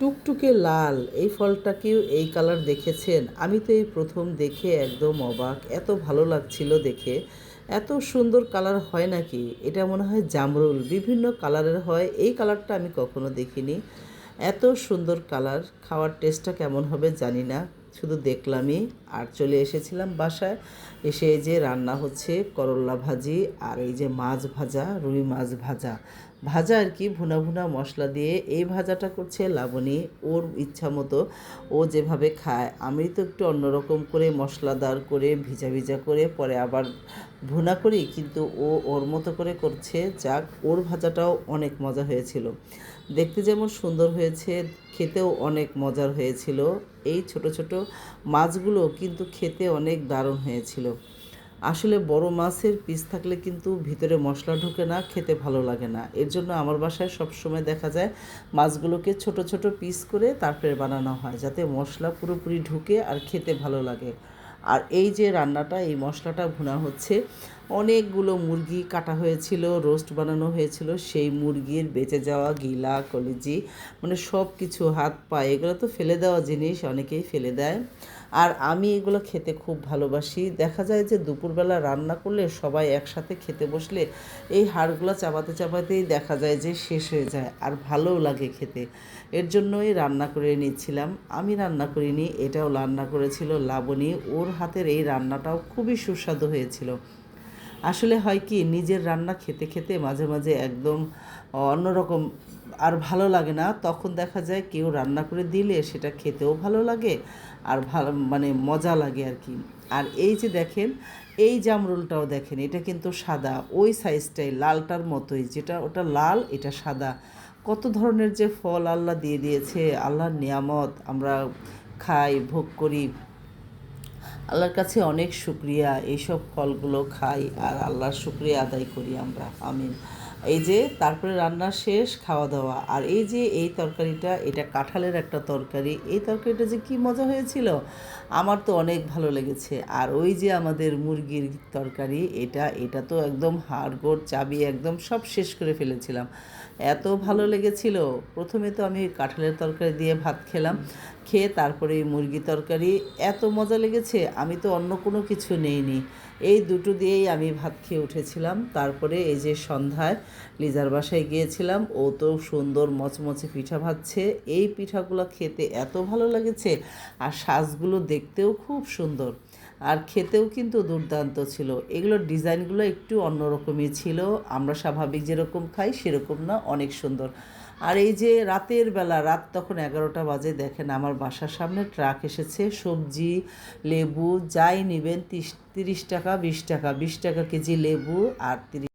টুকটুকে লাল, এই ফলটাকেও এই কালার দেখেছেন? আমি তো এই প্রথম দেখে একদম অবাক। এত ভালো লাগছিল দেখে। এত সুন্দর কালার হয় নাকি? এটা মনে হয় জামরুল। বিভিন্ন কালারের হয়। এই কালারটা আমি কখনো দেখিনি। এত সুন্দর কালার। খাওয়ার টেস্টটা কেমন হবে জানি না। শুধু দেখলামই আর চলে এসেছিলাম বাসায়। এসে এই যে রান্না হচ্ছে করল্লা ভাজি আর এই যে মাছ ভাজা, রুই মাছ ভাজা। ভাজা আর কি ভুনা ভুনা মশলা দিয়ে এই ভাজাটা করছে লাবণী। ওর ইচ্ছা মতো ও যেভাবে খায়, আমি তো একটু অন্যরকম করে মশলাদার করে ভিজা ভিজা করে পরে আবার ভুনা করি, কিন্তু ও ওর মতো করে করছে। যাক, ওর ভাজাটাও অনেক মজা হয়েছিল। দেখতে যেমন সুন্দর হয়েছে, খেতেও অনেক মজার হয়েছিল। এই ছোট ছোট মাছগুলো কিন্তু খেতে অনেক দারুণ হয়েছিল। আসলে বড় মাছের পিস থাকলে কিন্তু ভিতরে মশলা ঢুকে না, খেতে ভালো লাগে না। এর জন্য আমার বাসায় সবসময় দেখা যায় মাছগুলোকে ছোট ছোট পিস করে তারপরে বানানো হয়, যাতে মশলা পুরোপুরি ঢুকে আর খেতে ভালো লাগে। আর এই যে রান্নাটা, এই মশলাটা ভুনা হচ্ছে অনেকগুলো মুরগি কাটা হয়েছিল, রোস্ট বানানো হয়েছিল, সেই মুরগির বেঁচে যাওয়া গিলা, কলিজি মানে সব কিছু হাত পা, এগুলো তো ফেলে দেওয়া জিনিস, অনেকেই ফেলে দেয়। আর আমি এগুলো খেতে খুব ভালোবাসি। দেখা যায় যে দুপুরবেলা রান্না করলে সবাই একসাথে খেতে বসলে এই হাড়গুলো চাপাতে চাপাতেই দেখা যায় যে শেষ হয়ে যায়, আর ভালোও লাগে খেতে। এর জন্যই রান্না করে নিচ্ছিলাম। আমি রান্না করিনি, এটাও রান্না করেছিল লাবণী। ওর হাতের এই রান্নাটাও খুবই সুস্বাদু হয়েছিল। আসলে হয় কি, নিজের রান্না খেতে খেতে মাঝে মাঝে একদম অন্যরকম আর ভালো লাগে না। তখন দেখা যায় কেউ রান্না করে দিলে সেটা খেতেও ভালো লাগে আর ভালো মানে মজা লাগে আর কি। আর এই যে দেখেন, এই জামরুলটাও দেখেন, এটা কিন্তু সাদা। ওই সাইজটাই লালটার মতোই। যেটা ওটা লাল, এটা সাদা। কত ধরনের যে ফল আল্লাহ দিয়ে দিয়েছে, আল্লাহর নিয়ামত আমরা খাই, ভোগ করি। আল্লাহর কাছে অনেক শুক্রিয়া। এইসব ফলগুলো খাই আর আল্লাহর শুক্রিয়া আদায় করি আমরা। আমিন। এই যে তারপরে রান্না শেষ খাওয়া দাওয়া আর এই যে এই তরকারিটা, এটা কাঁঠালের একটা তরকারি। এই তরকারিটা যে কি মজা হয়েছিল? আমার তো অনেক ভালো লেগেছে। আর ওই যে আমাদের মুরগির তরকারি, এটা এটা তো একদম হাড়গোড় চাবি একদম সব শেষ করে ফেলেছিলাম। এত ভালো লেগেছিল। প্রথমে তো আমি কাঁঠালের তরকারি দিয়ে ভাত খেলাম। খেয়ে তারপরে এই মুরগি তরকারি, এত মজা লেগেছে, আমি তো অন্য কোনো কিছু নেইনি। এই দুটো দিয়েই আমি ভাত খেয়ে উঠেছিলাম। তারপরে এই যে সন্ধ্যায় লিজার বাসায় গিয়েছিলাম, ও তো সুন্দর মচমচে পিঠা ভাজছে। এই পিঠাগুলো খেতে এত ভালো লেগেছে, আর শ্বাসগুলো দেখতেও খুব সুন্দর। আর খেতেও কিন্তু দুর্দান্ত ছিল। এগুলোর ডিজাইনগুলো একটু অন্যরকমই ছিল। আমরা স্বাভাবিক যেরকম খাই, সেরকম না, অনেক সুন্দর। আর এই যে রাতের বেলা, রাত তখন এগারোটা বাজে, দেখেন আমার বাসার সামনে ট্রাক এসেছে, সবজি, লেবু, যাই নেবেন তিরিশ টাকা, বিশ টাকা বিশ টাকা কেজি লেবু আর তিরিশ